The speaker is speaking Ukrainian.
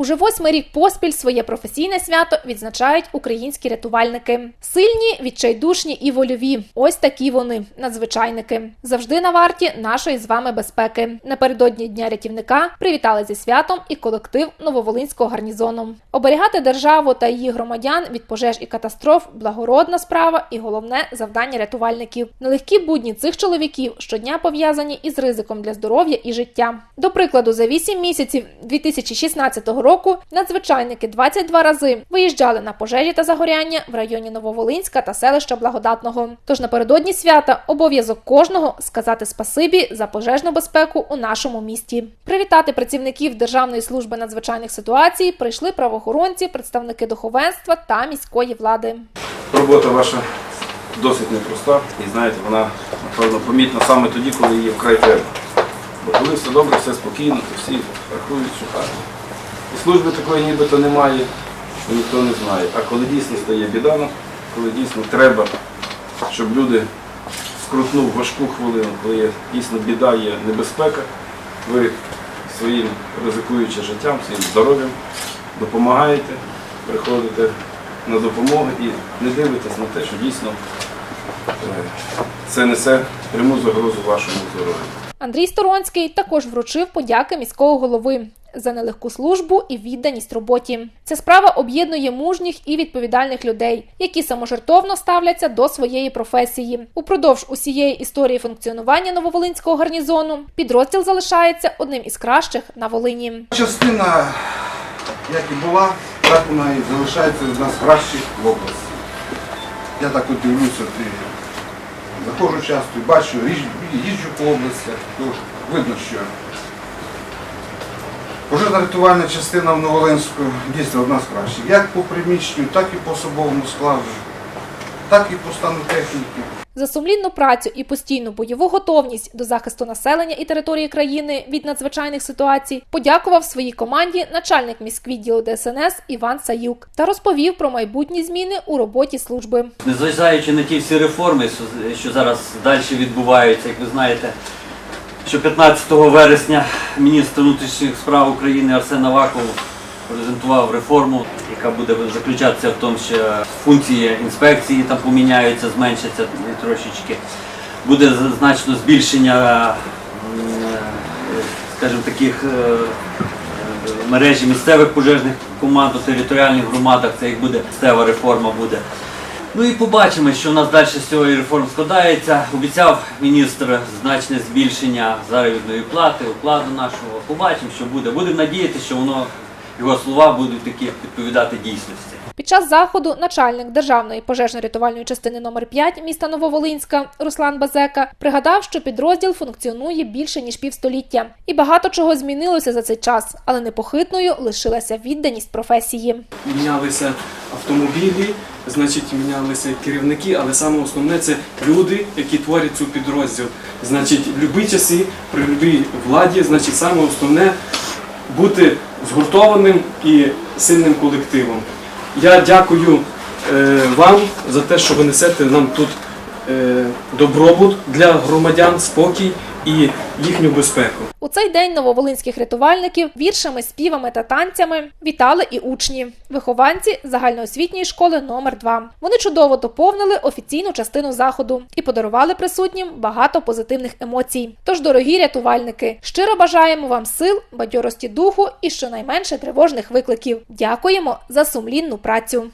Уже восьмий рік поспіль своє професійне свято відзначають українські рятувальники. Сильні, відчайдушні і вольові. Ось такі вони, надзвичайники. Завжди на варті нашої з вами безпеки. Напередодні дня рятівника привітали зі святом і колектив Нововолинського гарнізону. Оберігати державу та її громадян від пожеж і катастроф благородна справа і головне завдання рятувальників. Нелегкі будні цих чоловіків щодня пов'язані із ризиком для здоров'я і життя. До прикладу, за 8 місяців 2016 року надзвичайники 22 рази виїжджали на пожежі та загоряння в районі Нововолинська та селища Благодатного. Тож напередодні свята обов'язок кожного сказати спасибі за пожежну безпеку у нашому місті. Привітати працівників Державної служби надзвичайних ситуацій прийшли правоохоронці, представники духовенства та міської влади. Робота ваша досить непроста і знаєте, вона напевно помітна саме тоді, коли її вкрай треба. Бо коли все добре, все спокійно, то всі рахують, що так. Служби такої нібито немає, ніхто не знає. А коли дійсно стає біда, ну, коли дійсно треба, щоб люди скрутнув важку хвилину, коли є дійсно біда, є небезпека, ви своїм ризикуючи життям, своїм здоров'ям допомагаєте, приходите на допомогу і не дивитесь на те, що дійсно е, це несе пряму загрозу вашому здоров'ю. Андрій Сторонський також вручив подяки міського голови за нелегку службу і відданість роботі. Ця справа об'єднує мужніх і відповідальних людей, які саможертовно ставляться до своєї професії. Упродовж усієї історії функціонування Нововолинського гарнізону підрозділ залишається одним із кращих на Волині. Частина, як і була, так вона і залишається з кращих в області. Я так от дивлюся, і заходжу часто бачу, їж- їжджу по областях, то видно, що пожежна рятувальна частина в Новолинську дійсно одна з кращих. Як по приміщенню, так і по особовому складу, так і по стану техніки. За сумлінну працю і постійну бойову готовність до захисту населення і території країни від надзвичайних ситуацій подякував своїй команді начальник міськвідділу ДСНС Іван Саюк та розповів про майбутні зміни у роботі служби. Незважаючи на ті всі реформи, що- що зараз далі відбуваються, як ви знаєте, що 15 вересня міністр внутрішніх справ України Арсен Аваков презентував реформу, яка буде заключатися в тому, що функції інспекції там поміняються, зменшаться трошечки. Буде значно збільшення, е, скажімо, таких е, е, мережі місцевих пожежних команд у територіальних громадах. Це як буде місцева реформа буде. Ну і побачимо, що у нас далі з цієї реформ складається. Обіцяв міністр значне збільшення заробітної плати, окладу нашого. Побачимо, що буде. Будемо надіятися, що воно його слова будуть такі відповідати дійсності. Під час заходу начальник державної пожежно-рятувальної частини номер 5 міста Нововолинська Руслан Базека пригадав, що підрозділ функціонує більше ніж півстоліття, і багато чого змінилося за цей час, але непохитною лишилася відданість професії. мінялися автомобілі, значить мінялися керівники, але саме основне це люди, які творять цю підрозділ. Значить, в будь-які часи, при будь-якій владі, значить, саме основне бути згуртованим і сильним колективом. Я дякую е, вам за те, що ви несете нам тут е, добробут для громадян, спокій і їхню безпеку. У цей день нововолинських рятувальників віршами, співами та танцями вітали і учні, вихованці загальноосвітньої школи номер 2 Вони чудово доповнили офіційну частину заходу і подарували присутнім багато позитивних емоцій. Тож, дорогі рятувальники, щиро бажаємо вам сил, бадьорості духу і щонайменше тривожних викликів. Дякуємо за сумлінну працю.